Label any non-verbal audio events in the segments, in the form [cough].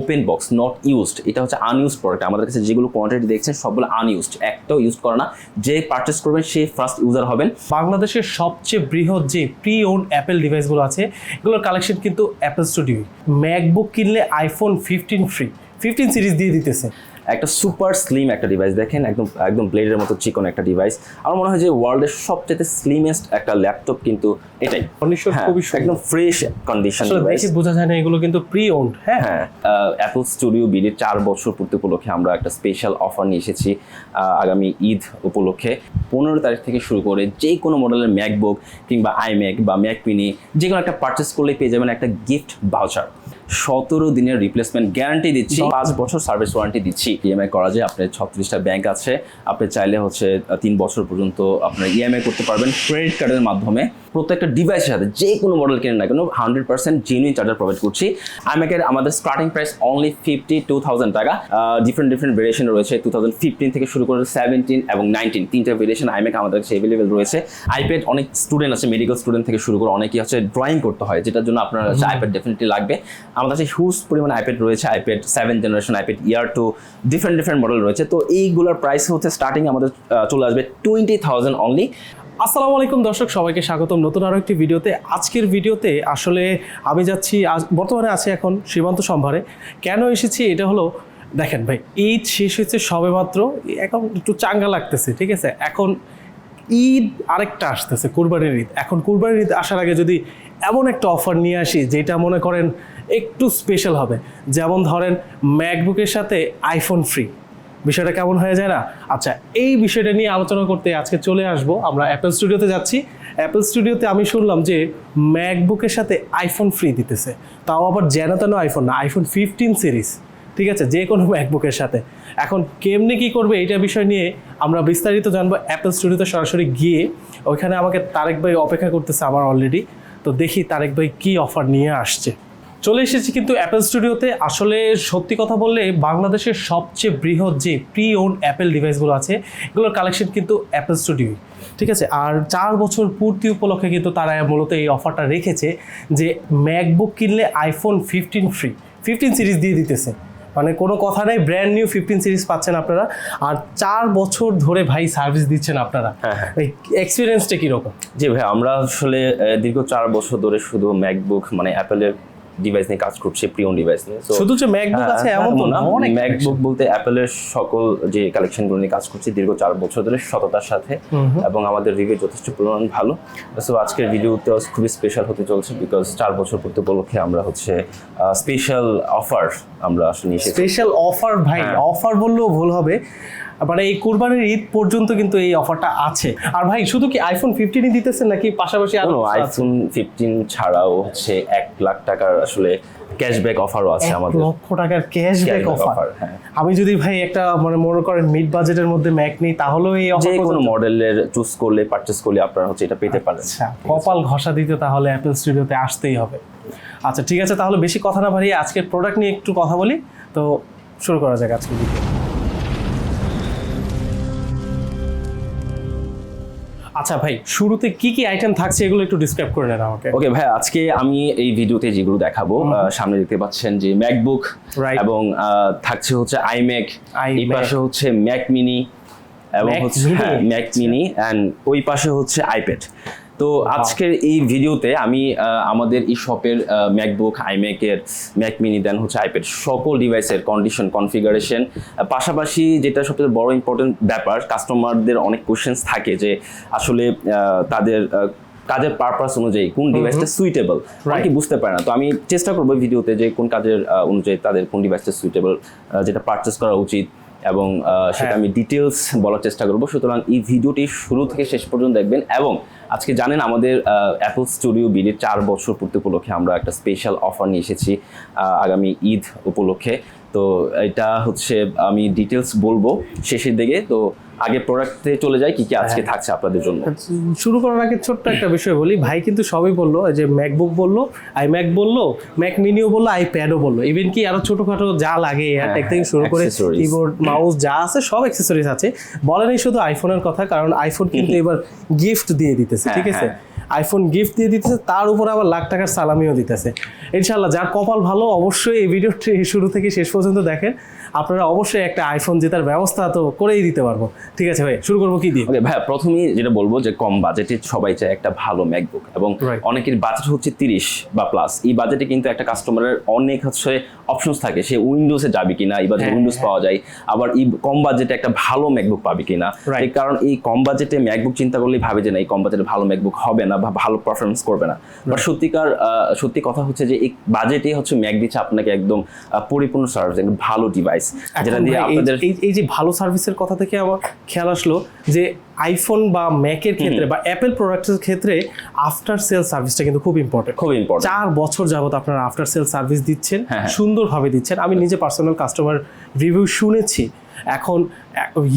Open box not used এটা হচ্ছে আনইউজ product আমাদের কাছে যেগুলো কোয়ান্টিটি দেখছেন, সবগুলো আনইউজড একটাও ইউজ করে না। যে পারচেস করবেন, সে ফার্স্ট ইউজার হবেন। বাংলাদেশের সবচেয়ে বৃহৎ যে প্রি ওন অ্যাপেল ডিভাইসগুলো আছে, এগুলোর কালেকশন কিন্তু অ্যাপেল স্টুডিও ম্যাকবুক কিনলে iPhone fifteen free fifteen series দিয়ে দিতেছে। একটা সুপার স্লিম একটা ডিভাইস দেখেন একদম একদম ব্লেডের মতো চিকন একটা ডিভাইস আমার মনে হয় যে ওয়ার্ল্ডের সবচেয়ে স্লিমেস্ট একটা ল্যাপটপ কিন্তু এটাই। হ্যাঁ। একদম ফ্রেশ কন্ডিশন ডিভাইস বোঝা যায় না এগুলো কিন্তু প্রি ওন্ড হ্যাঁ হ্যাঁ অ্যাপল স্টুডিও বিডির চার বছর পূর্তি উপলক্ষে আমরা একটা স্পেশাল অফার নিয়ে এসেছি আহ, আগামী ঈদ উপলক্ষে। পনেরো তারিখ থেকে শুরু করে যে কোনো মডেলের ম্যাকবুক কিংবা আইম্যাক বা ম্যাক মিনি যে কোনো একটা পারচেস করলেই পেয়ে যাবেন একটা গিফট ভাউচার সতেরো দিনের রিপ্লেসমেন্ট গ্যারান্টি দিচ্ছি। পাঁচ বছর সার্ভিস ওয়ারেন্টি দিচ্ছি। ইএমআই করা যায় আপনার ছত্রিশটা ব্যাংক আছে। আপনি চাইলে হচ্ছে তিন বছর পর্যন্ত আপনার ইএমআই করতে পারবেন ক্রেডিট কার্ডের মাধ্যমে। প্রত্যেকটা ডিভাইসের সাথে যে কোনো মডেল কেনেন না কেন hundred percent genuine charger provide করছি। আইম্যাকের আমাদের starting price only fifty two thousand টাকা ডিফারেন্ট ডিফারেন্ট ভেরিয়েশন রয়েছে। টু থাউজেন্ড ফিফটিন থেকে শুরু করে সেভেন্টিন এবং নাইনটিন তিনটা ভেরিয়েশন আইম্যাক আমাদের কাছে অ্যাভেলেবেল রয়েছে। আইপ্যাড অনেক স্টুডেন্ট আছে মেডিকেল স্টুডেন্ট থেকে শুরু করে অনেকেই হচ্ছে ড্রয়িং করতে হয় যেটার জন্য আপনার আইপ্যাড ডেফিনেটলি লাগবে। আমাদের কাছে হিউজ পরিমাণে আইপ্যাড রয়েছে iPad seven generation iPad air two different different model রয়েছে। তো এইগুলোর প্রাইস হচ্ছে স্টার্টিং আমাদের চলে আসবে টোয়েন্টি থাউজেন্ড অনলি আসসালামু আলাইকুম দর্শক, সবাইকে স্বাগতম নতুন আরও একটি ভিডিওতে। আজকের ভিডিওতে আসলে আমি যাচ্ছি বর্তমানে আছি এখন সীমান্ত সম্ভারে। কেন এসেছি? এটা হলো, দেখেন ভাই, ঈদ শেষ হয়েছে সবে মাত্র এখন একটু চাঙ্গা লাগতেছে, ঠিক আছে? এখন ঈদ আরেকটা আসতেছে, কুরবানির ঈদ। এখন কুরবানির ঈদ আসার আগে যদি এমন একটা অফার নিয়ে আসি, যেটা মনে করেন একটু স্পেশাল হবে। যেমন ধরেন ম্যাকবুকের সাথে আইফোন ফ্রি বিষয়টা কেমন হয়ে যায় না? আচ্ছা এই বিষয়টা নিয়ে আলোচনা করতে আজকে চলে আসব। আমরা অ্যাপেল স্টুডিওতে যাচ্ছি। অ্যাপেল স্টুডিওতে আমি শুনলাম যে ম্যাকবুকের সাথে আইফোন ফ্রি দিতেছে। তাও আবার যেন তেন আইফোন না আইফোন ফিফটিন সিরিজ ঠিক আছে? যে কোনো ম্যাকবুকের সাথে। এখন কেমনি কি করবে এইটা বিষয় নিয়ে আমরা বিস্তারিত জানব অ্যাপেল স্টুডিওতে সরাসরি গিয়ে। ওইখানে আমাকে তারেক ভাই অপেক্ষা করতেছে আমার অলরেডি তো দেখি তারেক ভাই কি অফার নিয়ে আসছে। চলে এসেছি কিন্তু অ্যাপেল স্টুডিওতে আসলে সত্যি কথা বললে বাংলাদেশের সবচেয়ে বৃহৎ যে প্রি ওন অ্যাপেল ডিভাইসগুলো আছে এগুলোর কালেকশন কিন্তু অ্যাপেল স্টুডিও ঠিক আছে? আর চার বছর পূর্তি উপলক্ষে কিন্তু তারা মূলত এই অফারটা রেখেছে যে ম্যাকবুক কিনলে iPhone fifteen free fifteen series দিয়ে দিতেছে। মানে কোনো কথা নেই ব্র্যান্ড নিউ ফিফটিন সিরিজ পাচ্ছেন আপনারা। আর চার বছর ধরে ভাই সার্ভিস দিচ্ছেন আপনারা। এই এক্সপিরিয়েন্সটা কীরকম? জি ভাই আমরা আসলে দীর্ঘ চার বছর ধরে শুধু ম্যাকবুক মানে অ্যাপেলের ডিভাইস নিয়ে কাজ করছে প্রিয়ন ডিভাইস নিয়ে শুধু যে ম্যাকবুক আছে এমন তো না। অনেক ম্যাকবুক বলতে অ্যাপেলের সকল যে কালেকশনগুলো নিয়ে কাজ করছে দীর্ঘ চার বছর ধরে সততার সাথে এবং আমাদের রিভিউ যথেষ্ট পরিমাণ ভালো। সো আজকের ভিডিওতে খুবই স্পেশাল হতে চলছে বিকজ চার বছর পূর্তি উপলক্ষে আমরা হচ্ছে স্পেশাল অফার আমরা আসলে স্পেশাল অফার ভাই হ্যাঁ। অফার বললেও ভুল হবে। মানে এই কুরবানির ঈদ পর্যন্ত কিন্তু এই অফারটা আছে। আর ভাই শুধু কি আইফোন ফিফটিনই দিতেছেন নাকি পাশাপাশি আরও আইফোন ফিফটিন ছাড়াও হচ্ছে এক লাখ টাকার আসলে ক্যাশব্যাক অফারও আছে আমাদের। লক্ষ টাকার ক্যাশব্যাক অফার। আমি যদি ভাই একটা মানে মনে করেন মিড বাজেটের মধ্যে ম্যাক নিই তাহলেও এই যে কোনো মডেলের চুজ করলে পারচেস করলে আপনারা হচ্ছে এটা পেতে পারেন। আচ্ছা কপাল ঘষা দিতে তাহলে অ্যাপেল স্টুডিওতে আসতেই হবে। আচ্ছা ঠিক আছে তাহলে বেশি কথা না বাড়িয়ে আজকের প্রোডাক্ট নিয়ে একটু কথা বলি। তো শুরু করা যাক আজকের ভিডিও আচ্ছা ভাই শুরুতে কি কি আইটেম থাকছে এগুলো একটু ডিসক্রাইব করে নেন আমাকে। ওকে ভাই আজকে আমি এই ভিডিওতে যেগুলো দেখাবো সামনে দেখতে পাচ্ছেন যে ম্যাকবুক. এবং থাকছে হচ্ছে আইম্যাক এই পাশে হচ্ছে ম্যাক মিনি এবং হচ্ছে ম্যাক মিনি অ্যান্ড ওই পাশে হচ্ছে আইপ্যাড তো আজকের এই ভিডিওতে আমি আমাদের এই শপের ম্যাকবুক আইম্যাকের ম্যাক মিনি দেন হচ্ছে আইপ্যাড সকল ডিভাইসের কন্ডিশন কনফিগারেশন পাশাপাশি যেটা সবচেয়ে বড় ইম্পর্টেন্ট ব্যাপার কাস্টমারদের অনেক কোশ্চেন্স থাকে যে আসলে তাদের কাজের পারপাস অনুযায়ী কোন ডিভাইসটা সুইটেবল অনেকে বুঝতে পারে না। তো আমি চেষ্টা করব ভিডিওতে যে কোন কাজের অনুযায়ী তাদের কোন ডিভাইসটা সুইটেবল যেটা পারচেস করা উচিত এবং সেটা হ্যাঁ। আমি ডিটেলস বলার চেষ্টা করব। সুতরাং এই ভিডিওটি শুরু থেকে শেষ পর্যন্ত দেখবেন এবং আজকে জানেন আমাদের অ্যাপল স্টুডিও বিডির চার বছর পূর্তি উপলক্ষে আমরা একটা স্পেশাল অফার নিয়ে এসেছি আগামী ঈদ উপলক্ষে। তো এটা হচ্ছে আমি ডিটেলস বলব শেষের দিকে। তো আগে প্রোডাক্টে চলে যাই কি কি আজকে থাকছে আপনাদের জন্য? শুরু করার আগে ছোট্ট একটা বিষয় বলি। ভাই কিন্তু সবই বলল যে ম্যাকবুক বলল আই ম্যাক বলল ম্যাক মিনিও বলল আইপ্যাডও বলল। ইভেন কি আরও ছোটখাটো যা লাগে এয়ারটেক থেকে শুরু করে হ্যাঁ, কিবোর্ড মাউস যা আছে সব অ্যাক্সেসরিজ আছে। বলেনি শুধু আইফোনের কথা কারণ আইফোন কিন্তু এবার গিফট দিয়ে দিতেছে হ্যাঁ, ঠিক আছে? আইফোন গিফট দিয়ে দিতেছে তার উপর আবার লাখ টাকার সালামিও দিতেছে। ইনশাল্লাহ যার কপাল ভালো অবশ্যই এই ভিডিওটি শুরু থেকে শেষ পর্যন্ত দেখেন। আপনারা অবশ্যই একটা আইফোন জেতার ব্যবস্থা তো করেই দিতে পারব। ঠিক আছে ভাই শুরু করব কি দিয়ে? ওকে ভাই প্রথমেই যেটা বলব যে কম বাজেটে সবাই চায় একটা ভালো ম্যাকবুক এবং অনেকের বাজেট হচ্ছে তিরিশ বা প্লাস এই বাজেটে কিন্তু একটা কাস্টমারের অনেক হচ্ছে অপশনস থাকে সে উইন্ডোজে যাবে কিনা এই বাজেটে হ্যাঁ, উইন্ডোজ হ্যাঁ। পাওয়া যায় আবার এই কম বাজেটে একটা ভালো ম্যাকবুক পাবে কিনা. কারণ এই কম বাজেটে ম্যাকবুক চিন্তা করলেই ভাবে যে না এই কম বাজেটে ভালো ম্যাকবুক হবে না বা ভালো পারফরমেন্স করবে না। বাট সত্যিকার সত্যি কথা হচ্ছে যে এই বাজেটে হচ্ছে ম্যাক দিচ্ছে আপনাকে একদম পরিপূর্ণ সার্ভিস একদম ভালো ডিভাইস যেটা দিয়ে আপনাদের এই এই যে ভালো সার্ভিসের কথা থেকে আমার খেয়াল আসলো যে আইফোন বা ম্যাকের ক্ষেত্রে বা অ্যাপেল প্রোডাক্টের ক্ষেত্রে আফটার সেল সার্ভিসটা কিন্তু খুব ইম্পর্টেন্ট খুব ইম্পর্টেন্ট চার বছর যাবত আপনারা আফটার সেল সার্ভিস দিচ্ছেন হ্যাঁ, হ্যাঁ। সুন্দরভাবে দিচ্ছেন। আমি নিজে পার্সোনাল কাস্টমার রিভিউ শুনেছি। এখন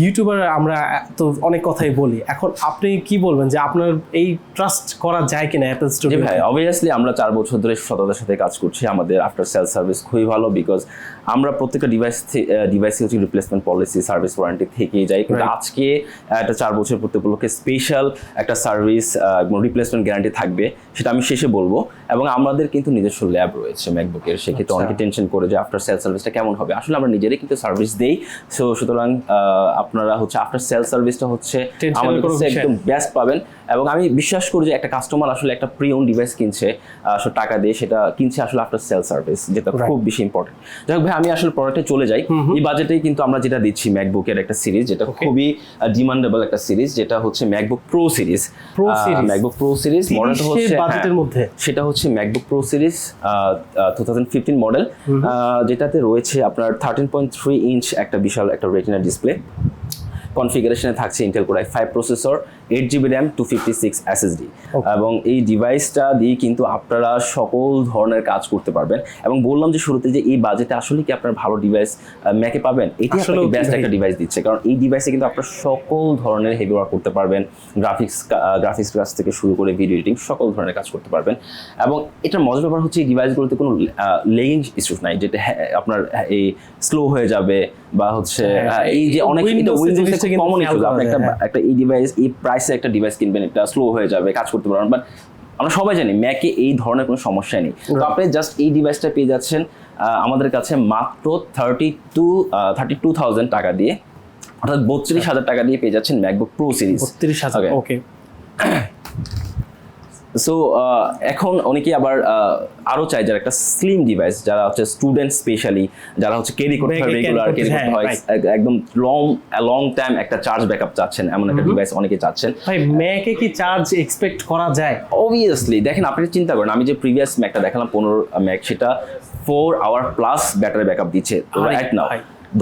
ইউটিউবার আমরা তো অনেক কথাই বলি। এখন আপনি কি বলবেন যে আপনার এই ট্রাস্ট করা যায় কিনা অ্যাপেল স্টুডিও ভাই অবভিয়াসলি আমরা চার বছর ধরে সততার সাথে কাজ করছি। আমাদের আফটার সেল সার্ভিস খুবই ভালো বিকজ আমরা প্রত্যেকটা ডিভাইস ডিভাইসে হচ্ছে রিপ্লেসমেন্ট পলিসি সার্ভিস ওয়ারেন্টি থেকেই যাই। কিন্তু আজকে একটা চার বছর পূর্তি উপলক্ষে স্পেশাল একটা সার্ভিস এবং রিপ্লেসমেন্ট গ্যারান্টি থাকবে সেটা আমি শেষে বলব। এবং আমাদের কিন্তু নিজস্ব ল্যাব রয়েছে ম্যাকবুকের সেক্ষেত্রে আচ্ছা। অনেকে টেনশন করে যে আফটার সেল সার্ভিসটা কেমন হবে। আসলে আমরা নিজেরাই কিন্তু সার্ভিস দেই। সো সুতরাং আপনারা হচ্ছে আফটার সেল সার্ভিসটা হচ্ছে আমাদের কাছে একদম বেস্ট পাবেন। এবং আমি বিশ্বাস করি যে একটা কাস্টমার আসলে একটা প্রি ওন ডিভাইস কিনছে আসলে টাকা দিয়ে সেটা কিনছে আসলে আফটার সেল সার্ভিস যেটা খুব বেশি ইম্পর্টেন্ট যাই হোক ভাই আমি আসলে প্রোডাক্টে চলে যাই। এই বাজেটেই কিন্তু আমরা যেটা দিচ্ছি ম্যাকবুকের একটা সিরিজ যেটা খুবই ডিমান্ডেবল একটা সিরিজ যেটা হচ্ছে MacBook pro series Pro series? MacBook pro series মডেলটা হচ্ছে হ্যাঁ, বাজেটের মধ্যে? সেটা হচ্ছে MacBook pro series two thousand fifteen model যেটাতে রয়েছে আপনার থার্টিন পয়েন্ট থ্রি ইঞ্চ একটা বিশাল একটা রেটিনা ডিসপ্লে কনফিগারেশনে থাকছে Intel core five processor eight GB RAM two fifty six SSD এবং এই ডিভাইসটা দিয়ে কিন্তু আপনারা সকল ধরনের কাজ করতে পারবেন। এবং বললাম যে শুরুতে যে এই বাজেটে আসলে কি আপনার ভালো ডিভাইস ম্যাকে পাবেন? এটি কি বেস্ট একটা ডিভাইস দিচ্ছে। কারণ এই ডিভাইসে কিন্তু আপনার সকল ধরনের হেভি ওয়ার্ক করতে পারবেন। গ্রাফিক্স গ্রাফিক্স কাজ থেকে শুরু করে ভিডিও এডিটিং সকল ধরনের কাজ করতে পারবেন। এবং এটার মজার ব্যাপার হচ্ছে এই ডিভাইসগুলোতে কোনো লেগিং ইস্যু নাই। যেটা হ্যাঁ, আপনার হ্যাঁ, এই স্লো হয়ে যাবে বা হচ্ছে হ্যাঁ, এই যে অনেক উইন্ডোজে কমন ইস্যু আপনি একটা হ্যাঁ। একটা এই ডিভাইস এই প্রাইসে একটা ডিভাইস কিনবেন এটা স্লো হয়ে যাবে কাজ করতে পারবেন বাট আমরা সবাই জানি ম্যাকে এই ধরনের কোনো সমস্যা নেই তো আপনি জাস্ট এই ডিভাইসটা পেয়ে যাচ্ছেন আমাদের কাছে মাত্র thirty two thirty two thousand টাকা দিয়ে অর্থাৎ বত্রিশ হাজার টাকা দিয়ে পেয়ে যাচ্ছেন ম্যাকবুক প্রো সিরিজ বত্রিশ হাজার. ওকে [clears throat] সো এখন অনেকে আবার আরও চায় যারা একটা স্লিম ডিভাইস যারা হচ্ছে স্টুডেন্ট স্পেশালি যারা হচ্ছে ক্যারি করতে হয় রেগুলার ক্যারি করতে হ্যাঁ, একদম লং লং টাইম একটা চার্জ ব্যাকআপ চাচ্ছেন এমন একটা ডিভাইস অনেকে চাচ্ছেন। ভাই ম্যাকে কি চার্জ এক্সপেক্ট করা যায়? অবভিয়াসলি দেখেন আপনি চিন্তা করেন আমি যে প্রিভিয়াস ম্যাকটা দেখালাম পনেরো ম্যাক সেটা four hour plus battery backup দিচ্ছে তো রাইট নাও।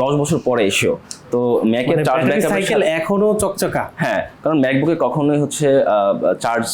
দশ বছর পরে এসেও। তো ম্যাকের চার্জ ব্যাকআপ সাইকেল এখনও চকচকা? হ্যাঁ কারণ ম্যাকবুকে কখনোই হচ্ছে চার্জ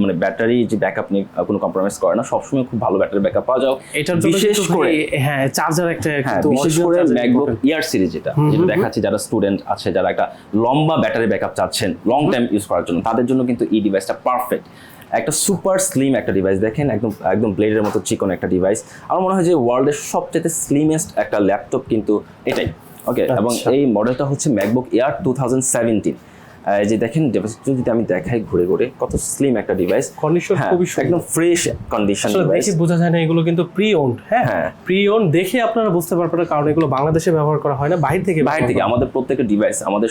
মানে ব্যাটারি যে ব্যাকআপ নিয়ে কোনো কম্প্রোমাইজ করে না। সবসময় খুব ভালো ব্যাটারি ব্যাকআপ পাওয়া যাও এটার বিশেষ করে হ্যাঁ চার্জার একটা হ্যাঁ বিশেষ করে ম্যাকবুক ইয়ার সিরিজ যেটা যেটা দেখাচ্ছি যারা স্টুডেন্ট আছে যারা একটা লম্বা ব্যাটারি ব্যাকআপ চাচ্ছেন লং টাইম ইউজ করার জন্য তাদের জন্য কিন্তু এই ডিভাইসটা পারফেক্ট একটা সুপার স্লিম একটা ডিভাইস দেখেন একদম একদম ব্লেডের মতো চিকন একটা ডিভাইস আমার মনে হয় যে ওয়ার্ল্ডের সবচেয়ে স্লিমেস্ট একটা ল্যাপটপ কিন্তু এটাই। ওকে এবং আচ্ছা। এই মডেলটা হচ্ছে MacBook air two thousand seventeen যে দেখেন ডিভাইসটা যদি আমি দেখাই ঘুরে ঘুরে কত স্লিম একটা ডিভাইস কন্ডিশন খুবই। একদম ফ্রেশ কন্ডিশন ডিভাইস দেখে বোঝা যায় না এগুলো কিন্তু প্রি ওন্ড হ্যাঁ? হ্যাঁ। প্রি ওন্ড দেখে আপনারা বুঝতে পারবেন কারণ এগুলো বাংলাদেশে ব্যবহার করা হয় না বাইরে থেকে বাইরে থেকে আমাদের প্রত্যেকটা ডিভাইস আমাদের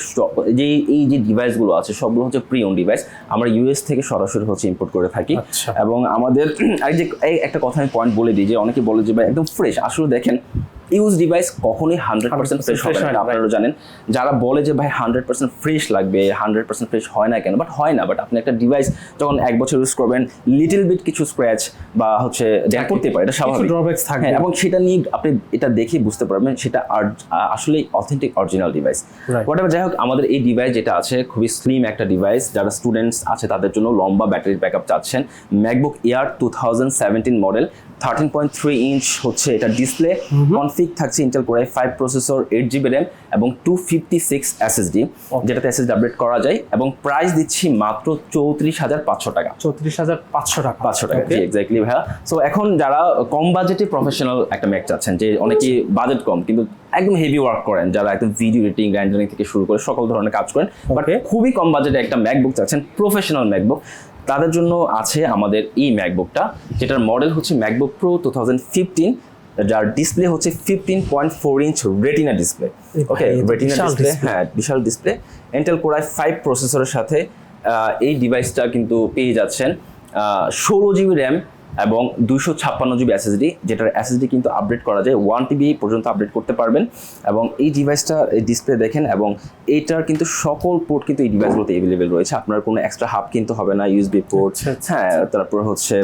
যে এই যে ডিভাইসগুলো আছে সবগুলো হচ্ছে প্রি ওন ডিভাইস আমরা ইউএস থেকে সরাসরি হচ্ছে ইম্পোর্ট করে থাকি। আচ্ছা। এবং আমাদের [clears throat] আর যে এই একটা কথা আমি পয়েন্ট বলে দিই যে অনেকে বলে যে ভাই একদম ফ্রেশ আসলে দেখেন ইউজ ডিভাইস কখনোই হান্ড্রেড পার্সেন্ট ফ্রেশ হবে না। আপনারা জানেন যারা বলে যে ভাই হান্ড্রেড পার্সেন্ট ফ্রেশ লাগবে হান্ড্রেড পার্সেন্ট ফ্রেশ হয় না কেন? বাট হয় না বাট আপনি একটা ডিভাইস যখন এক বছর ইউজ করবেন লিটল বিট কিছু স্ক্র্যাচ বা হচ্ছে দেখা করতে পারে এটা স্বাভাবিক। drawbacks থাকবে। হ্যাঁ, এবং সেটা নিয়ে আপনি এটা দেখে বুঝতে পারবেন সেটা আসলে অথেন্টিক অরিজিনাল ডিভাইস. হোয়াট যাই হোক আমাদের এই ডিভাইস যেটা আছে খুবই স্লিম একটা ডিভাইস যারা স্টুডেন্টস আছে তাদের জন্য লম্বা ব্যাটারি ব্যাকআপ চাচ্ছেন। MacBook air two thousand seventeen model thirteen point three inch হচ্ছে এটা ডিসপ্লে কনফিগ থাকছে Intel core i five processor eight GB RAM এবং টু ফিফটি সিক্স এসএসডি যেটাতে এসএসডি আপডেট করা যায় এবং প্রাইস দিচ্ছি মাত্র চৌত্রিশ হাজার পাঁচশো টাকা। চৌত্রিশ হাজার পাঁচশো টাকা। পাঁচশো টাকা জি এক্স্যাক্টলি ভাইয়া। সো এখন যারা কম বাজেটে প্রফেশনাল একটা ম্যাক চাচ্ছেন যে অনেকেই বাজেট কম কিন্তু একদম হেভি ওয়ার্ক করেন যারা একদম ভিডিও এডিটিং গ্রাইন্ডারিং থেকে শুরু করে সকল ধরনের কাজ করেন। বাট খুবই কম বাজেটে একটা ম্যাকবুক চাচ্ছেন প্রফেশনাল ম্যাকবুক তাদের জন্য আছে আমাদের এই ম্যাকবুকটা যেটার মডেল হচ্ছে MacBook pro two thousand fifteen যার ডিসপ্লে হচ্ছে fifteen point four inch retina display okay retina display হ্যাঁ বিশাল display Intel core i five প্রসেসরের সাথে এই ডিভাইসটা কিন্তু পেয়ে যাচ্ছেন ষোলো জিবি র্যাম এবং দুশো ছাপ্পান্ন জিবি এসএসডি যেটার এসএসডি কিন্তু আপডেট করা যায় ওয়ান টিবি পর্যন্ত আপডেট করতে পারবেন। এবং এই ডিভাইসটা এই ডিসপ্লে দেখেন এবং এইটার কিন্তু সকল পোর্ট কিন্তু এই ডিভাইসগুলোতে অ্যাভেলেবেল রয়েছে। আপনার কোনো এক্সট্রা হাব কিন্তু হবে না ইউএসবি পোর্ট আচ্ছা, আচ্ছা, হ্যাঁ তারপর হচ্ছে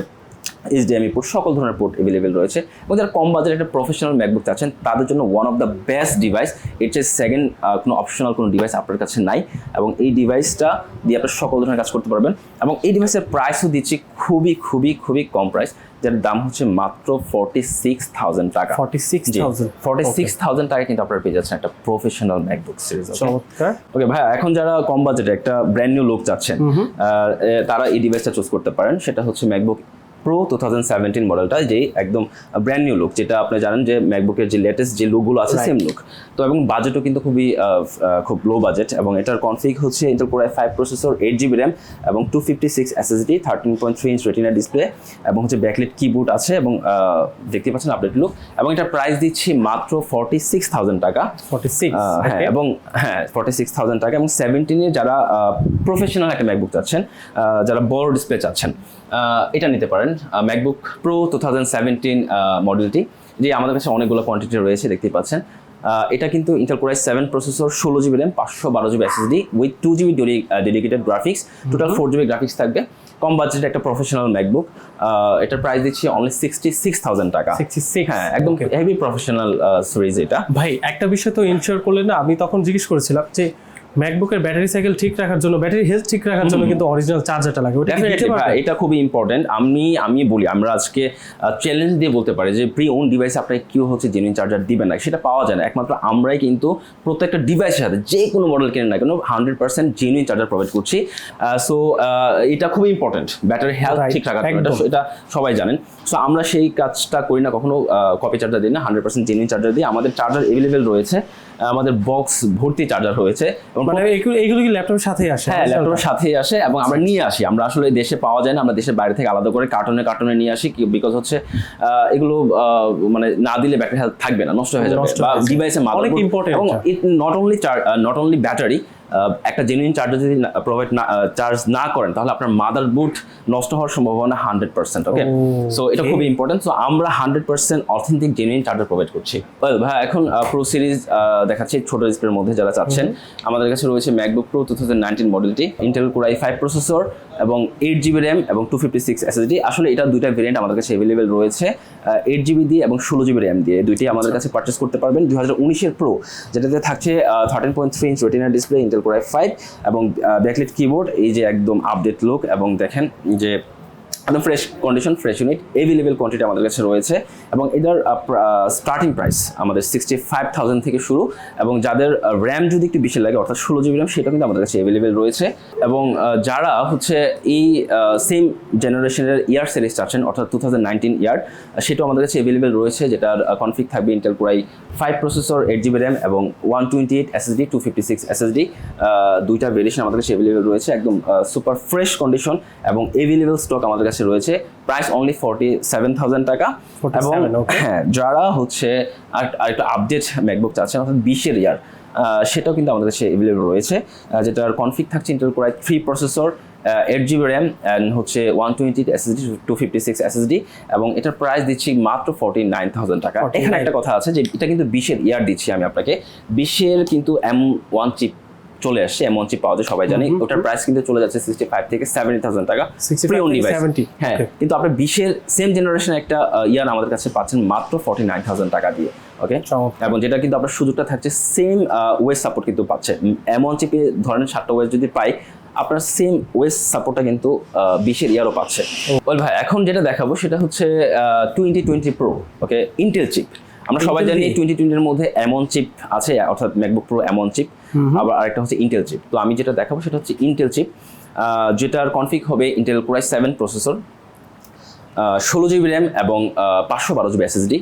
এইচডিএমআই পোর্ট সকল ধরনের পোর্ট অ্যাভেলেবেল রয়েছে। এবং যারা কম বাজেট একটা প্রফেশনাল ম্যাকবুক চাচ্ছেন তাদের জন্য one of the best device এর চেয়ে সেকেন্ড কোনো অপশনাল কোনো ডিভাইস আপনার কাছে নাই। এবং এই ডিভাইসটা দিয়ে আপনার সকল ধরনের কাজ করতে পারবেন। এবং এই ডিভাইসের প্রাইসও দিচ্ছি খুবই খুবই খুবই কম প্রাইস যার দাম হচ্ছে মাত্র ফর্টি সিক্স থাউজেন্ড টাকা। Forty six thousand forty six thousand টাকা কিন্তু আপনার পেয়ে যাচ্ছেন একটা প্রফেশনাল ম্যাকবুক সিরিজ চমৎকার। ওকে ভাইয়া এখন যারা কম বাজেটে একটা ব্র্যান্ড নিউ লুক চাচ্ছেন তারা এই ডিভাইসটা চুজ করতে পারেন। সেটা হচ্ছে MacBook pro two thousand seventeen মডেলটা যে একদম ব্র্যান্ড নিউ লুক যেটা আপনি জানেন যে ম্যাকবুকের যে লেটেস্ট যে লুকগুলো আছে. সেম লুক তো এবং বাজেটও কিন্তু খুবই খুব লো বাজেট এবং এটার কনফিগ হচ্ছে Intel core five processor eight GB RAM এবং two fifty six SSD thirteen point three inch retina display এবং হচ্ছে ব্যাকলিট কিবোর্ড আছে এবং দেখতে পাচ্ছেন আপডেট লুক এবং এটার প্রাইস দিচ্ছি মাত্র ফর্টি সিক্স থাউজেন্ড টাকা। ফর্টি সিক্স হ্যাঁ এবং হ্যাঁ ফর্টি সিক্স থাউজেন্ড টাকা এবং সেভেন্টিনে যারা প্রফেশনাল একটা ম্যাকবুক চাচ্ছেন যারা বড় ডিসপ্লে চাচ্ছেন এটা নিতে পারেন MacBook pro two thousand seventeen মডেলটি যে আমাদের কাছে অনেকগুলো কোয়ান্টিটি রয়েছে দেখতেই পাচ্ছেন। এটা কিন্তু Intel core i seven processor ষোলো জিবি র্যাম পাঁচশো বারো GB SSD with two GB dedicated graphics total four GB graphics থাকবে। কম বাজেটের একটা প্রফেশনাল ম্যাকবুক এটার প্রাইস দিচ্ছি অনলি সিক্সটি সিক্স থাউজেন্ড টাকা হ্যাঁ একদম হেভি প্রফেশনাল সিরিজ এটা। ভাই একটা বিষয় তো ইনশিওর করলেন না আমি তখন জিজ্ঞেস করেছিলাম যে ম্যাকবুকের ব্যাটারি সাইকেল ঠিক রাখার জন্য ব্যাটারি হেলথ ঠিক রাখার জন্য কিন্তু অরিজিনাল চার্জারটা লাগে। ওটা এটা খুবই ইম্পর্টেন্ট আমি আমি বলি আমরা আজকে চ্যালেঞ্জ দিয়ে বলতে পারি যে প্রি ওন ডিভাইসে আপনাকে কেউ হচ্ছে জেনুইন চার্জার দিবেন না। সেটা পাওয়া যায় না। একমাত্র আমরাই কিন্তু প্রত্যেকটা ডিভাইসের সাথে যে কোনো মডেল কেনেন না কেন hundred percent genuine charger provide করছি। সো এটা খুবই ইম্পর্টেন্ট ব্যাটারি হেলথ ঠিক রাখার জন্য। এটা- সবাই জানেন। সো আমরা সেই কাজটা করি না কখনো কপি চার্জার দিই না হান্ড্রেড পার্সেন্ট জেনুইন চার্জার দিই। আমাদের চার্জার অ্যাভেলেবেল রয়েছে। আমাদের বক্স ভর্তি চার্জার হয়েছে। এবং মানে কি ল্যাপটপের সাথেই আসে? হ্যাঁ ল্যাপটপের সাথেই আসে এবং আমরা নিয়ে আসি। আমরা আসলে দেশে পাওয়া যায় না আমরা দেশের বাইরে থেকে আলাদা করে কার্টনে কার্টনে নিয়ে আসি বিকজ হচ্ছে আহ, এগুলো আহ, মানে না দিলে ব্যাটারি থাকবে না নষ্ট হয়ে যাবে বা। ডিভাইসে অনেক ইম্পর্টেন্ট এবং it not only not only battery একটা জেনুইন চার্জার যদি প্রোভাইড না চার্জ না করেন তাহলে আপনার মাদার বুট নষ্ট হওয়ার সম্ভাবনা হান্ড্রেড পার্সেন্ট ওকে সো এটা. খুবই ইম্পর্টেন্ট সো আমরা hundred percent authentic genuine charger provide করছি। ভাই এখন প্রো সিরিজ দেখাচ্ছি ছোট ডিসপ্লের মধ্যে যারা চাচ্ছেন। আমাদের কাছে রয়েছে MacBook pro two thousand nineteen মডেলটি Intel core i five processor এবং এইট জিবি র্যাম এবং টু ফিফটি সিক্স এসএসডি আসলে এটা দুইটা ভেরিয়েন্ট আমাদের কাছে অ্যাভেলেবেল রয়েছে এইট জিবি দিয়ে এবং ষোলো জিবি র্যাম দিয়ে। দুইটি আমাদের কাছে পারচেস করতে পারবেন। দুই হাজার উনিশের প্রো যেটাতে থাকছে thirteen point three inch retina display Intel core i five এবং ব্যাকলিট কিবোর্ড এই যে একদম আপডেট লুক এবং দেখেন যে একদম fresh condition fresh unit available quantity আমাদের কাছে রয়েছে এবং এটার স্টার্টিং প্রাইস আমাদের সিক্সটি ফাইভ থাউজেন্ড থেকে শুরু এবং যাদের র্যাম যদি একটু বেশি লাগে, অর্থাৎ ষোলো জিবি র্যাম সেটা কিন্তু আমাদের কাছে অ্যাভেলেবেল রয়েছে এবং যারা হচ্ছে এই সেম জেনারেশনের ইয়ার সিরিজ চাচ্ছেন, অর্থাৎ টু থাউজেন্ড নাইনটিন ইয়ার সেটাও আমাদের কাছে অ্যাভেলেবেল রয়েছে, যেটার কনফিগ থাকবে Intel core i five processor eight GB RAM এবং one twenty eight SSD two fifty six SSD দুইটা ভেরিয়েশন আমাদের কাছে অ্যাভেলেবেল রয়েছে, একদম সুপার ফ্রেশ কন্ডিশন এবং অ্যাভেলেবেল স্টক আমাদের কাছে রয়েছে price only forty seven thousand টাকা এবং হ্যাঁ যারা হচ্ছে আর- আরেকটা আপডেট ম্যাকবুক চাচ্ছেন অর্থাৎ বিশের ইয়ার সেটাও কিন্তু আমাদের কাছে অ্যাভেলেবল রয়েছে। যেটার কনফিগ থাকছে Intel core i three processor eight GB RAM and হচ্ছে one twenty SSD two fifty six SSD এবং এটার প্রাইস দিচ্ছি মাত্র ফর্টি নাইন থাউজেন্ড টাকা। 49 এখানে একটা কথা আছে যে এটা কিন্তু বিশের ইয়ার দিচ্ছি আমি আপনাকে। বিশের কিন্তু এম ওয়ান চিপ চলে আসছে এম ওয়ান চিপ পাওয়া যায় সবাই জানি। ওটার প্রাইস কিন্তু চলে যাচ্ছে সিক্সটি ফাইভ থেকে সেভেন্টি থাউজেন্ড টাকা 65 Pre-owned থেকে 70 হ্যাঁ. কিন্তু আপনার বিশের সেম জেনারেশন একটা ইয়ার আমাদের কাছে পাচ্ছেন মাত্র ফর্টি নাইন থাউজেন্ড টাকা দিয়ে ওকে। এবং যেটা কিন্তু আপনার সুযোগটা থাকছে সেম ওয়েস সাপোর্ট কিন্তু পাচ্ছে। এমন চিপে ধরেন সাতটা ওয়েস যদি পাই আপনার সেম ওয়েস সাপোর্টটা কিন্তু বিশের ইয়ারও পাচ্ছে। ওয়েল ভাই এখন যেটা দেখাবো সেটা হচ্ছে twenty twenty pro okay Intel chip আমরা সবাই জানি টোয়েন্টি টোয়েন্টির মধ্যে এমন চিপ আছে অর্থাৎ ম্যাকবুক প্রো এমন চিপ আবার আরেকটা হচ্ছে ইন্টেল চিপ তো আমি যেটা দেখাবো সেটা হচ্ছে ইন্টেল চিপ যেটার কনফিগ হবে Intel core i seven processor ষোলো জিবি র্যাম এবং পাঁচশো বারো জিবি এসএসডি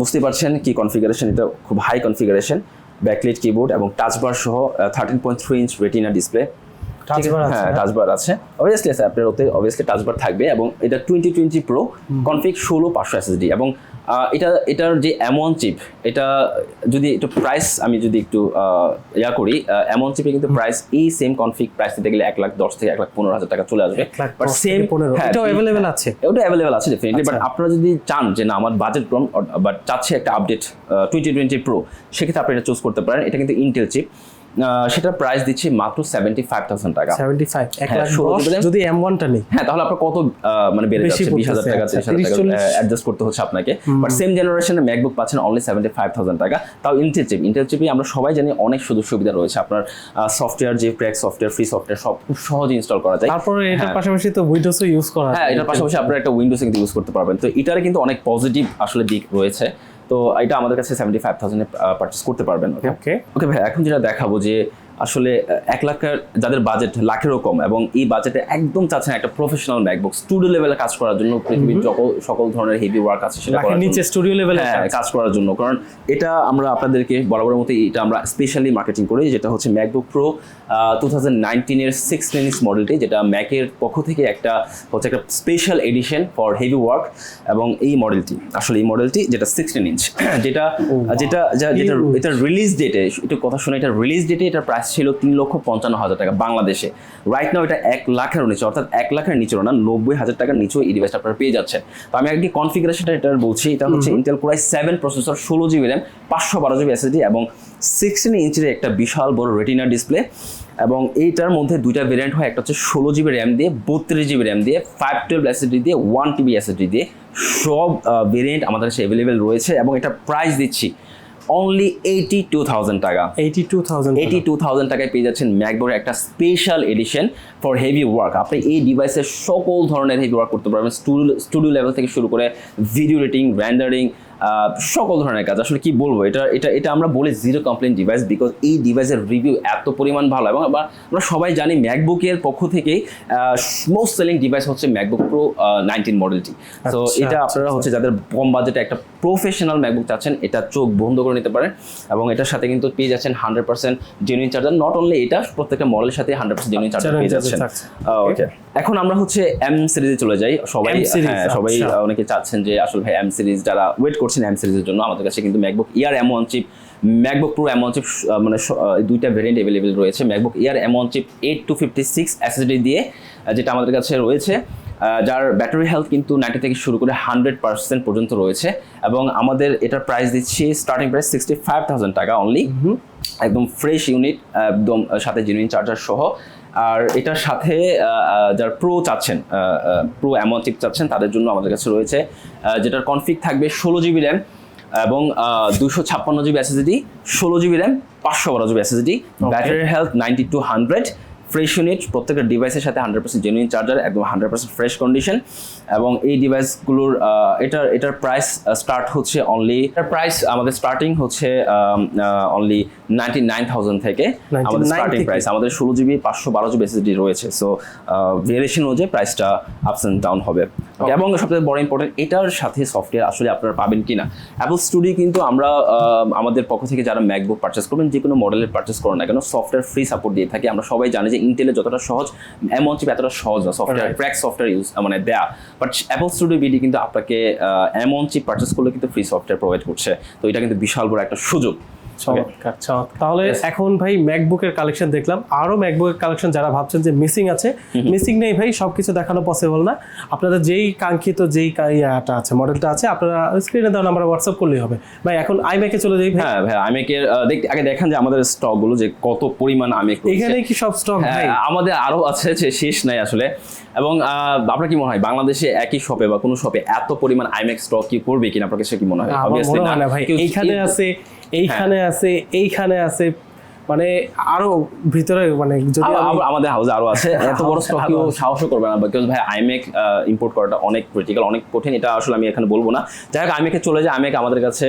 বুঝতে পারছেন কি কনফিগারেশন এটা খুব হাই কনফিগারেশন ব্যাকলিট কিবোর্ড এবং টাচবার সহ thirteen point three inch retina display হ্যাঁ হ্যাঁ। টাচ বার আছে। অবভিয়াসলি আছে আপনার ওতে অবভিয়াসলি টাচ বার থাকবে এবং এটা টোয়েন্টি টোয়েন্টি প্রো কনফিগ ষোলো পাঁচশো এসএসডি এবং এটা এটার যে এমন চিপ এটা যদি একটু প্রাইস আমি যদি একটু ইয়া করি এমন চিপে কিন্তু প্রাইস এই সেম কনফিগ প্রাইস দিতে গেলে এক লাখ দশ থেকে এক লাখ পনেরো হাজার টাকা চলে আসবে। বাট সেম এটাও অ্যাভেলেবেল আছে। ওটা অ্যাভেলেবেল আছে ডেফিনেটলি বাট আচ্ছা। আপনারা যদি চান যে না আমার বাজেট কম বাট চাচ্ছে একটা আপডেট টোয়েন্টি টোয়েন্টি প্রো সেক্ষেত্রে আপনি এটা চুজ করতে পারেন। এটা কিন্তু ইন্টেল চিপ সেটা প্রাইস দিচ্ছি মাত্র সেভেন্টি ফাইভ থাউজেন্ড টাকা। সেভেন্টি ফাইভ এক হ্যাঁ, লাখ। যদি এম ওয়ানটা নেই। হ্যাঁ তাহলে আপনার কত মানে বেড়ে যাচ্ছে? বিশ হাজার টাকা তিরিশ হাজার টাকা অ্যাডজাস্ট করতে হচ্ছে আপনাকে। বাট সেম জেনারেশনের ম্যাকবুক পাচ্ছেন অনলি সেভেন্টি ফাইভ থাউজেন্ড টাকা। তাও ইন্টেল চিপ ইন্টেল চিপে আমরা সবাই জানি অনেক সুযোগ সুবিধা রয়েছে। আপনার সফটওয়্যার যে প্র্যাক সফটওয়্যার ফ্রি সফটওয়্যার সব খুব সহজে ইনস্টল করা যায়। তারপরে এটার হ্যাঁ। পাশাপাশি তো উইন্ডোজও ইউজ করা হ্যাঁ এটার পাশাপাশি আপনারা একটা উইন্ডোজ কিন্তু ইউজ করতে পারবেন। তো এটার কিন্তু অনেক পজিটিভ আসলে দিক রয়েছে। তো এটা আমাদের কাছে সেভেন্টি ফাইভ থাউজেন্ডে পারচেস করতে পারবেন ওকে ওকে ওকে ভাই এখন যেটা দেখাবো যে আসলে এক লাখের যাদের বাজেট লাখেরও কম এবং এই বাজেটে একদম চাচ্ছেন একটা প্রফেশনাল ম্যাকবুক স্টুডিও লেভেলে কাজ করার জন্য পৃথিবীর সকল সকল ধরনের হেভি ওয়ার্ক আছে সেটা নিচে স্টুডিও লেভেলে হ্যাঁ কাজ। করার জন্য। কারণ এটা আমরা আপনাদেরকে বরাবরের মতো এটা আমরা স্পেশালি মার্কেটিং করি যেটা হচ্ছে ম্যাকবুক প্রো টু থাউজেন্ড নাইনটিনের সিক্স ইঞ্চ মডেলটি যেটা ম্যাকের পক্ষ থেকে একটা হচ্ছে একটা special edition for heavy work এবং এই মডেলটি আসলে এই মডেলটি যেটা সিক্সটিন [clears throat] ইঞ্চ যেটা যেটা যেটা এটা রিলিজ ডেটে একটু কথা শুনে এটা রিলিজ ডেটে এটা প্রাইস ছিল তিন লক্ষ পঞ্চান্ন হাজার টাকা বাংলাদেশে। রাইট নাও এটা এক লাখের নিচে অর্থাৎ এক লাখের নিচেও না নব্বই হাজার টাকার নিচেও এই ডিভাইসটা আপনারা পেয়ে যাচ্ছেন। তো আমি আগে কনফিগারেশনটা এটা বলছি এটা হচ্ছে Intel core i seven processor ষোলো জিবি র্যাম পাঁচশো বারো জিবি এসএসডি এবং সিক্সটিন ইঞ্চের একটা বিশাল বড় রেটিনা ডিসপ্লে এবং এইটার মধ্যে দুইটা ভেরিয়েন্ট হয় একটা হচ্ছে ষোলো জিবি র্যাম দিয়ে বত্রিশ জিবি র্যাম দিয়ে ফাইভ টুয়েলভ এসএসডি দিয়ে ওয়ান টিবি এসএসডি দিয়ে সব ভেরিয়েন্ট আমাদের কাছে অ্যাভেলেবেল রয়েছে এবং এটা প্রাইস দিচ্ছি। অনলি এইটি টু থাউজেন্ড টাকা। Eighty two thousand eighty two thousand টাকায় পেয়ে যাচ্ছেন ম্যাকবোর্ডের একটা special edition for heavy work আপনি এই ডিভাইসের সকল ধরনের হেভি ওয়ার্ক করতে পারবেন। স্টুডিও স্টুডিও লেভেল থেকে শুরু করে ভিডিও রেটিং র্যান্ডারিং সকল ধরনের কাজ। আসলে কি বলব এটা এটা এটা আমরা বলি জিরো কমপ্লেন ডিভাইস বিকজ এই ডিভাইসের রিভিউ এত পরিমাণ ভালো এবং আমরা সবাই জানি ম্যাকবুকের পক্ষ থেকেই মোস্ট সেলিং ডিভাইস হচ্ছে ম্যাকবুক প্রো নাইনটিন মডেলটি তো আচ্ছা, এটা আচ্ছা, আপনারা হচ্ছে যাদের কম বাজেটে একটা প্রফেশনাল ম্যাকবুক চাচ্ছেন এটা চোখ বন্ধ করে নিতে পারেন এবং এটার সাথে কিন্তু পেয়ে যাচ্ছেন hundred percent genuine charger not only এটা প্রত্যেকটা মডেলের সাথে হান্ড্রেড পার্সেন্ট জেনুইন চার্জার পেয়ে যাচ্ছেন। ওকে এখন আমরা হচ্ছে এম সিরিজে চলে যাই। সবাই হ্যাঁ সবাই আচ্ছা। অনেকে চাচ্ছেন যে আসলে ভাই এম সিরিজ যারা ওয়েট করছেন এম সিরিজের জন্য আমাদের কাছে কিন্তু MacBook Air M one chip MacBook Pro M one chip মানে দুইটা ভেরিয়েন্ট অ্যাভেলেবেল রয়েছে। MacBook Air M one chip eight two fifty six SSD দিয়ে যেটা আমাদের কাছে রয়েছে যার ব্যাটারি হেলথ কিন্তু নাইনটি থেকে শুরু করে হান্ড্রেড পার্সেন্ট পর্যন্ত রয়েছে এবং আমাদের এটার প্রাইস দিচ্ছি starting price sixty five thousand টাকা অনলি একদম ফ্রেশ ইউনিট একদম সাথে জেনুইন চার্জার সহ। আর এটার সাথে যারা প্রো চাচ্ছেন প্রো এমন চিপ চাচ্ছেন তাদের জন্য আমাদের কাছে রয়েছে যেটার কনফিগ থাকবে ষোলো জিবি র্যাম এবং দুশো ছাপ্পান্ন জিবি এসএসডি ষোলো জিবি র্যাম পাঁচশো বারো GB SSD battery health ninety to hundred fresh unit প্রত্যেকটা ডিভাইসের সাথে হান্ড্রেড পার্সেন্ট জেনুইন চার্জার একদম হান্ড্রেড পার্সেন্ট ফ্রেশ কন্ডিশন এবং এই ডিভাইসগুলোর এটার এটার প্রাইস স্টার্ট হচ্ছে অনলি এটার প্রাইস আমাদের স্টার্টিং হচ্ছে অনলি নাইনটি নাইন থাউজেন্ড থেকে আমাদের স্টার্টিং প্রাইস আমাদের ষোলো জিবি পাঁচশো বারো জিবি এসএসডি রয়েছে। সো ভেরিয়েশন অনুযায়ী প্রাইসটা আপস অ্যান্ড ডাউন হবে। এবং সবথেকে বড় ইম্পর্টেন্ট এটার সাথে সফটওয়্যার আসলে আপনারা পাবেন কিনা। অ্যাপল স্টুডিও কিন্তু আমরা আমাদের পক্ষ থেকে যারা ম্যাকবুক পারচেস করবেন যে কোনো মডেলের পারচেস করুন না কেন সফটওয়্যার ফ্রি সাপোর্ট দিয়ে থাকি। আমরা সবাই জানি যে ইন্টেলে যতটা সহজ এমন চিপ এতটা সহজ না। সফটওয়্যার. ক্র্যাক সফটওয়্যার ইউজ মানে দেয়া। বাট অ্যাপল স্টুডিও বিডি কিন্তু আপনাকে এমন চিপ পারচেস করলে কিন্তু ফ্রি সফটওয়্যার প্রোভাইড করছে। তো এটা কিন্তু বিশাল বড় একটা সুযোগ। চমৎকার চমৎকার। তাহলে এখন ভাই ম্যাকবুকের কালেকশন দেখলাম। আরও ম্যাকবুকের কালেকশন যারা ভাবছেন যে মিসিং আছে মিসিং নেই ভাই সবকিছু দেখানো পসিবল না। আপনাদের যেই কাঙ্ক্ষিত যেই ইয়াটা আছে মডেলটা আছে আপনারা স্ক্রিনে দেওয়া নাম্বার হোয়াটসঅ্যাপ করলেই হবে। ভাই এখন আইম্যাকে চলে যাই হ্যাঁ ভাই দেখতে আগে দেখেন যে আমাদের স্টকগুলো যে কত পরিমাণ রয়েছে। এখানে কি সব স্টক ভাই? হ্যাঁ, আমাদের আরও আছে যে শেষ নাই আসলে। এবং আহ, আপনার কি মনে হয় বাংলাদেশে একই শপে বা কোনো শপে এত পরিমাণ আইম্যাক্স স্টক কি করবে কিনা? আপনার কাছে কি মনে হয়? হয় না ভাই। কেউ- আছে এইখানে আছে এইখানে আছে মানে আরও ভিতরে মানে যদি আমাদের হাউসে আরও আছে। [laughs] এত বড় স্টক কেউ আছে। সাহসও করবে না বিকজ ভাই আইমেক ইম্পোর্ট করাটা অনেক ক্রিটিক্যাল অনেক কঠিন এটা আসলে আমি এখানে বলব না। যাই হোক আইমেকে চলে যায় আইমেক আমাদের কাছে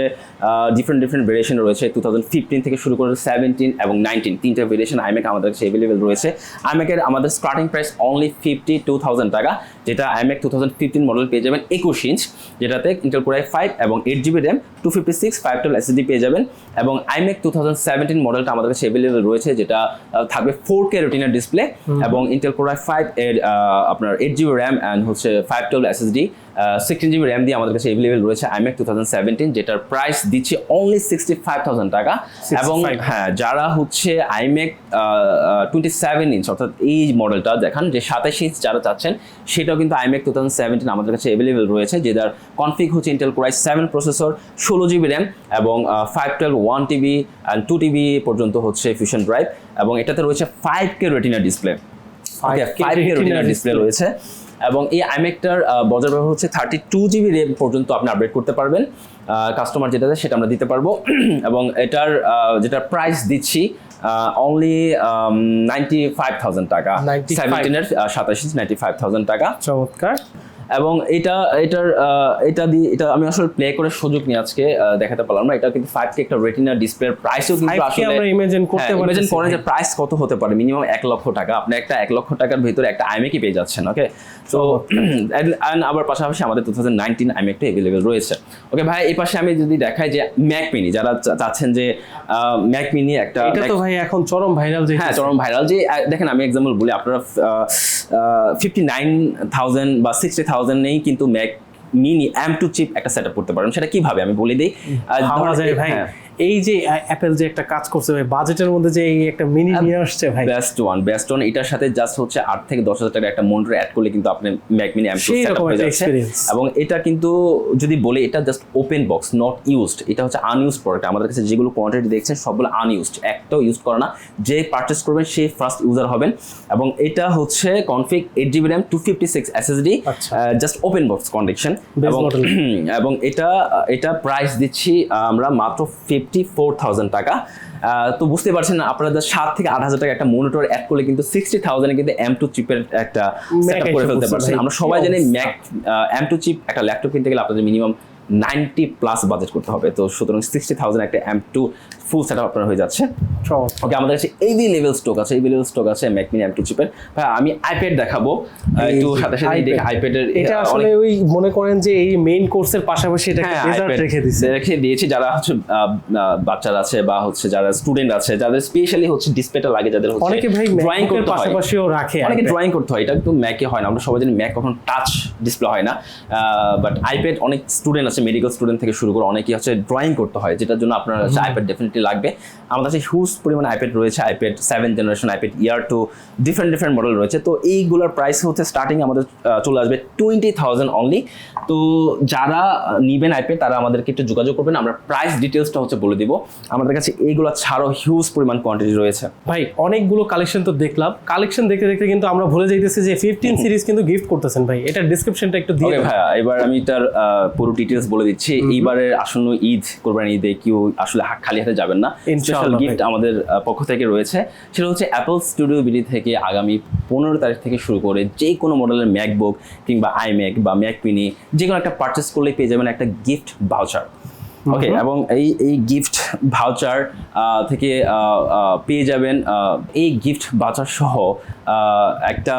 ডিফারেন্ট ডিফারেন্ট ভেরিয়েশন রয়েছে। টু থাউজেন্ড ফিফটিন থেকে শুরু করে সেভেন্টিন এবং নাইনটিন তিনটা ভেরিয়েশন আইমেক আমাদের কাছে অ্যাভেলেবেল রয়েছে। আইমেকের আমাদের starting price only fifty two thousand টাকা। যেটা iMac two thousand fifteen model পেয়ে যাবেন একুশ ইঞ্চ যেটাতে ইন্টেল কোরাই ফাইভ এবং eight GB RAM two fifty six five twelve SSD পেয়ে যাবেন এবং আইম্যাক টু থাউজেন্ড সেভেন্টিন মডেলটা আমাদের কাছে অ্যাভেলেবেল রয়েছে যেটা থাকবে ফোর কে রুটিনের ডিসপ্লে এবং ইন্টেল কোরাই ফাইভ এর আপনার এইট জিবি র্যাম অ্যান্ড হচ্ছে five twelve SSD sixteen GB RAM দিয়ে আমাদের কাছে অ্যাভেলেবল রয়েছে আইম্যাক টু থাউজেন্ড সেভেন্টিন যেটার প্রাইস দিচ্ছে অনলি সিক্সটি ফাইভ থাউজেন্ড টাকা। এবং হ্যাঁ যারা হচ্ছে আইম্যাক টোয়েন্টি সেভেন ইঞ্চ অর্থাৎ এই মডেলটা দেখান যে সাতাশ ইঞ্চ যারা চাচ্ছেন সেটাও কিন্তু আইম্যাক টু থাউজেন্ড সেভেন্টিন আমাদের কাছে অ্যাভেলেবল রয়েছে যেটার কনফিগ হচ্ছে Intel core i seven processor ষোলো জিবি র্যাম এবং five twelve one TB and two TB পর্যন্ত হচ্ছে ফিউশন ড্রাইভ এবং এটাতে রয়েছে five K retina display five K retina display রয়েছে। এবং এই আইম্যাকটার বজার ব্যবহার হচ্ছে থার্টি টু জিবি রেম পর্যন্ত আপনি আপডেট করতে পারবেন। কাস্টমার যেটা দেয় সেটা আমরা দিতে পারব। [clears throat] এবং এটার যেটা প্রাইস দিচ্ছি অনলি নাইনটি ফাইভ থাউজেন্ড টাকা। 95 সেভেন্টিনের সাতাশ নাইনটি ফাইভ থাউজেন্ড টাকা। চমৎকার। এবং এটা এটার এটা দিয়ে এটা আমি আসলে প্লে করে সুযোগ নিয়ে আজকে দেখাতে পারলাম না। এটা কিন্তু ফাইভ কে একটা রেটিনা ডিসপ্লের প্রাইসও কিন্তু 5K আসলে আমরা imagine করতে ইমেজিন পারতেছি। করেন যে প্রাইস কত হতে পারে? মিনিমাম এক লক্ষ টাকা। আপনি একটা এক লক্ষ টাকার ভিতরে একটা আইমেকই পেয়ে যাচ্ছেন ওকে তো [clears throat] আবার পাশাপাশি আমাদের টু থাউজেন্ড নাইনটিন আইমেকটা অ্যাভেলেবেল রয়েছে। ওকে ভাই এই পাশে আমি যদি দেখাই যে ম্যাক মিনি যারা চাচ্ছেন যে ম্যাক মিনি একটা এটা তো ভাই এখন চরম ভাইরাল যে হ্যাঁ চরম ভাইরাল যে দেখেন আমি এক্সাম্পল বলি আপনারা ফিফটি নাইন থাউজেন্ড বা সিক্সটি থাউজেন্ড নেই কিন্তু Mac mini M two chip একটা সেট করতে পারেন। সেটা কীভাবে? আমি বলে দিই। ভাই? হ্যাঁ। এই যে অ্যাপেল যে একটা কাজ করছে ভাই বাজেটের মধ্যে যে এই একটা মিনি নিয়ে আসছে ভাই। বেস্ট ওয়ান বেস্ট ওয়ান এটার সাথে জাস্ট হচ্ছে আট থেকে দশ হাজার টাকা একটা মনিটর অ্যাড করলে কিন্তু আপনি ম্যাক মিনি একটা এবং এটা কিন্তু যদি বলে এটা just open box not used এটা হচ্ছে আনইউজড প্রোডাক্ট আমাদের কাছে যেগুলো কোয়ান্টিটি দেখছেন সবগুলো আনইউজড একটাও ইউজ করে না। যে পারচেস করবেন সে ফার্স্ট ইউজার হবেন। এবং এটা হচ্ছে config eight GB RAM two fifty six SSD. Just open box condition Base এবং [clears throat] এবং এটা এটা প্রাইস দিচ্ছি আমরা মাত্র ফিফটি ফোর থাউজেন্ড টাকা। তো বুঝতে পারছেন আপনাদের সাত থেকে আট হাজার টাকা একটা মনিটর অ্যাড করলে কিন্তু সিক্সটি থাউজেন্ডে কিন্তু এম টু চিপের একটা সেট করে ফেলতে পারছেন। আমরা সবাই জানি ম্যাক এম টু চিপ একটা ল্যাপটপ কিনতে গেলে আপনাদের মিনিমাম নাইনটি প্লাস বাজেট করতে হবে। তো সুতরাং সিক্সটি থাউজেন্ড একটা M two full set up আপনার হয়ে যাচ্ছে। ওকে আমাদের কাছে এইভি লেভেল স্টক আছে এইভি লেভেল স্টক আছে ম্যাক মিনি এম টু চিপের ভাই আমি আইপ্যাড দেখাবো একটু সাথে সাথে দেখি আইপ্যাডের এটা আসলে ওই মনে করেন যে এই মেইন কোর্সের পাশাপাশি এটা হ্যাঁ, ডেজার্ট রেখে দিছে। রেখে দিয়েছি যারা হচ্ছে বাচ্চারা আছে বা হচ্ছে যারা স্টুডেন্ট আছে যাদের স্পেশালি হচ্ছে ডিসপ্লেটা লাগে যাদের হচ্ছে অনেকে ভাই ড্রয়িং করতে হয়। পাশাপাশিও রাখে অনেকে ড্রয়িং করতে হয় এটা কিন্তু ম্যাকে হয় না আমরা সবাই জানি ম্যাক কখন টাচ ডিসপ্লে হয় না। বাট আইপ্যাড অনেক স্টুডেন্ট আছে মেডিকেল স্টুডেন্ট থেকে শুরু করে অনেকেই হচ্ছে ড্রয়িং করতে হয় যেটার জন্য আপনার আইপ্যাড ডেফিনেটলি লাগবে। আমাদের কাছে হিউজ পরিমাণে আইপ্যাড রয়েছে iPad seven generation iPad Air two different different model রয়েছে। তো এইগুলোর প্রাইস হচ্ছে স্টার্টিং আমাদের চলে আসবে টোয়েন্টি থাউজেন্ড অনলি তো যারা নিবেন আইপ্যাড তারা আমাদেরকে একটু যোগাযোগ করবেন। আমরা প্রাইস ডিটেলসটা হচ্ছে বলে দিব। আমাদের কাছে এইগুলো ছাড়াও হিউজ পরিমাণ কোয়ান্টিটি রয়েছে। ভাই অনেকগুলো কালেকশন তো দেখলাম। কালেকশন দেখতে দেখতে কিন্তু আমরা ভুলে যাইতেছি যে ফিফটিন সিরিজ কিন্তু গিফট করতেছেন ভাই। এটা ডিসক্রিপশনটা একটু দিয়ে। ভাইয়া এবার আমি তার পুরো ডিটেলস বলে দিচ্ছি। এইবারের আসন্ন ঈদ কোরবানি ঈদে কেউ আসলে খালি হাতে যাবেন না। স্পেশাল গিফট আমাদের পক্ষ থেকে রয়েছে। সেটা হচ্ছে অ্যাপল স্টুডিও বিডি থেকে আগামী পনেরো তারিখ থেকে শুরু করে যে কোনো মডেলের ম্যাকবুক কিংবা আইম্যাক বা ম্যাক মিনি যে কোনো একটা পারচেস করলে পেয়ে যাবেন একটা গিফট ভাউচার ওকে এবং এই এই গিফট ভাউচার থেকে পেয়ে যাবেন এই গিফট ভাউচার সহ একটা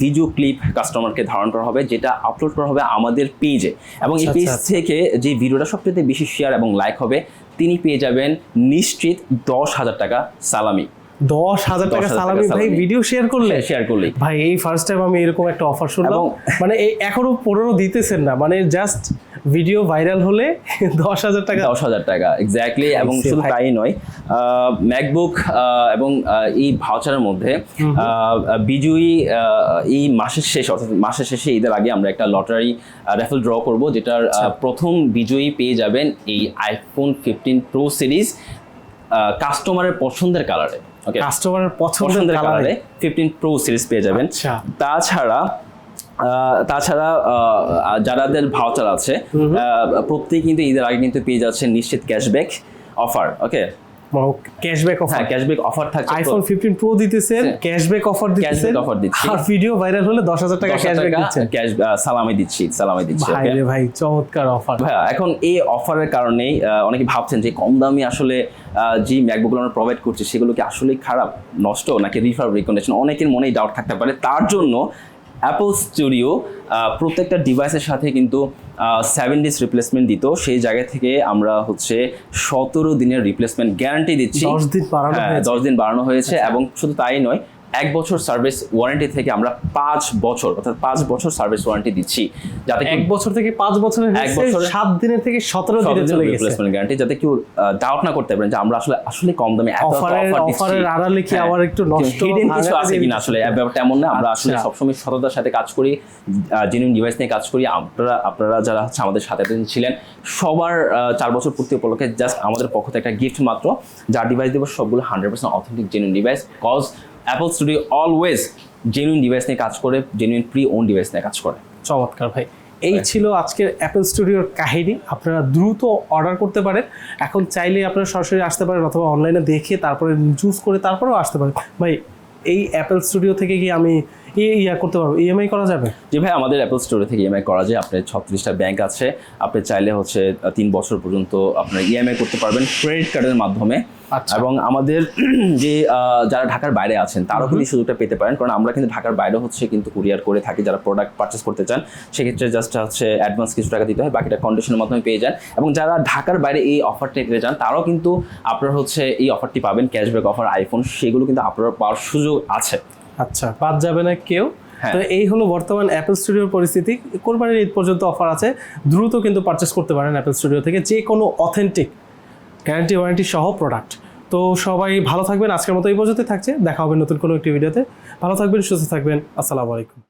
ভিডিও ক্লিপ কাস্টমারকে ধারণ করা হবে যেটা আপলোড করা হবে আমাদের পেজে এবং এই আচ্ছা, পেজ আচ্ছা। থেকে যে ভিডিওটা সবচেয়ে বেশি শেয়ার এবং লাইক হবে তিনি পেয়ে যাবেন নিশ্চিত দশ হাজার টাকা সালামি। দশ হাজার টাকা 10,000 টাকা সালামি ভাই। ভিডিও শেয়ার করলে। শেয়ার করলেই। ভাই এই ফার্স্ট টাইম আমি এরকম একটা অফার শুনলাম। মানে এই এখনও পনেরো দিতেছেন না। মানে জাস্ট ভিডিও ভাইরাল হলে [laughs] দশ হাজার টাকা। দশ হাজার টাকা এক্স্যাক্টলি এবং শুধু তাই নয় ম্যাকবুক এবং এই ভাউচারের মধ্যে বিজয়ী এই মাসের শেষ অর্থাৎ মাসের শেষে ঈদের আগে আমরা একটা লটারি রেফেল ড্র করব যেটার প্রথম বিজয়ী পেয়ে যাবেন এই আইফোন ফিফটিন প্রো সিরিজ কাস্টমারের পছন্দের কালারে কাস্টমারের পছন্দের কালারে ফিফটিন প্রো সিরিজ পেয়ে যাবেন। আচ্ছা। তাছাড়া আহ, তাছাড়া যারাদের ভাউচার আছে প্রত্যেকে কিন্তু ঈদের আগে কিন্তু পেয়ে যাচ্ছে নিশ্চিত cashback offer okay cashback offer cashback offer থাকছে আইফোন ফিফটিন প্রো দিতেছেন ক্যাশব্যাক অফার দিতেছেন offer দিচ্ছি। আর ভিডিও ভাইরাল হলে দশ হাজার টাকা ক্যাশব্যাক দিচ্ছেন ক্যাশ সালামি দিচ্ছি সালামি দিচ্ছি ভাই রে ভাই চমৎকার অফার ভাইয়া এখন এই অফারের কারণেই অনেকে ভাবছেন যে কম দামি আসলে যে ম্যাকবুকগুলো আমরা প্রোভাইড করছি সেগুলো কি আসলে খারাপ নষ্ট নাকি রিফার রিকন্ডিশন অনেকের মনেই ডাউট থাকতে পারে। তার জন্য অ্যাপল স্টুডিও প্রত্যেকটা ডিভাইসের সাথে কিন্তু সেভেন ডেজ রিপ্লেসমেন্ট দিত। সেই জায়গা থেকে আমরা হচ্ছে সতেরো দিনের রিপ্লেসমেন্ট গ্যারান্টি দিচ্ছি। দশ দিন বাড়ানো হ্যাঁ, দশ দিন বাড়ানো হয়েছে এবং শুধু তাই নয় এক বছর সার্ভিস ওয়ারেন্টি থেকে আমরা পাঁচ বছর অর্থাৎ পাঁচ বছর সার্ভিস ওয়ারেন্টি দিচ্ছি। যাতে এক বছর থেকে পাঁচ বছরের এক বছরের- সাত দিনের থেকে সতেরো দিনে চলে গেছে। রিপ্লেসমেন্ট গ্যারান্টি যাতে কেউ ডাউট না করতে পারেন যে আমরা আসলে আসলে কম দামে অফারের আড়ালে কি হ্যাঁ, আবার একটু নষ্ট কিছু আছে কিনা আসলে? ব্যাপারটা এমন না আমরা আসলে আচ্ছা। সবসময় সততার সাথে কাজ করি জেনুইন ডিভাইস নিয়ে কাজ করি। আপনারা আপনারা যারা হচ্ছে আমাদের সাথে ছিলেন সবার চার বছর পূর্তি উপলক্ষে জাস্ট আমাদের পক্ষ থেকে একটা গিফট মাত্র। যার ডিভাইস দেবো সবগুলো hundred percent authentic genuine device cause Apple studio always genuine device নিয়ে কাজ করে জেনুইন প্রি ওন ডিভাইস নিয়ে কাজ করে। চমৎকার ভাই। এই ছিল আজকের অ্যাপেল স্টুডিওর কাহিনী। আপনারা দ্রুত অর্ডার করতে পারেন। এখন চাইলে আপনারা সরাসরি আসতে পারেন অথবা অনলাইনে দেখে তারপরে চুজ করে তারপরেও আসতে পারেন। ভাই এই অ্যাপেল স্টুডিও থেকে কি আমি ইয়া করতে পারব? ইএমআই করা যাবে? যে ভাই আমাদের অ্যাপল স্টোরে থেকে ইএমআই করা যায়। আপনার ছত্রিশটা ব্যাংক আছে। আপনি চাইলে হচ্ছে তিন বছর পর্যন্ত আপনার ইএমআই করতে পারবেন। ক্রেডিট কার্ডের মাধ্যমে। এবং আমাদের [clears throat] যে যারা ঢাকার বাইরে আছেন তারাও কিন্তু সুযোগটা পেতে পারেন। কারণ আমরা কিন্তু ঢাকার বাইরে হচ্ছে কিন্তু কুরিয়ার করে থাকি যারা প্রোডাক্ট পারচেস করতে চান সেক্ষেত্রে জাস্ট হচ্ছে অ্যাডভান্স কিছু টাকা দিতে হয় বাকিটা কন্ডিশনের মাধ্যমে পেয়ে যান। এবং যারা ঢাকার বাইরে এই অফারটা পেতে চান তারাও কিন্তু আপনারা হচ্ছে এই অফারটি পাবেন ক্যাশব্যাক অফার আইফোন সেগুলো কিন্তু আপনারা পাওয়ার সুযোগ আছে। আচ্ছা বাদ যাবে না কেউ। হ্যাঁ। তো এই হলো বর্তমান অ্যাপেল স্টুডিওর পরিস্থিতি। কোরবানির ঈদ পর্যন্ত অফার আছে দ্রুত কিন্তু পারচেস করতে পারেন অ্যাপেল স্টুডিও থেকে। যে কোনো অথেন্টিক গ্যারান্টি ওয়ারেন্টি সহ প্রোডাক্ট তো সবাই ভালো থাকবেন, আজকের মতো এই পর্যন্তই থাকছে। দেখা হবে নতুন কোনো একটি ভিডিওতে ভালো থাকবেন, সুস্থ থাকবেন। আসসালামু আলাইকুম।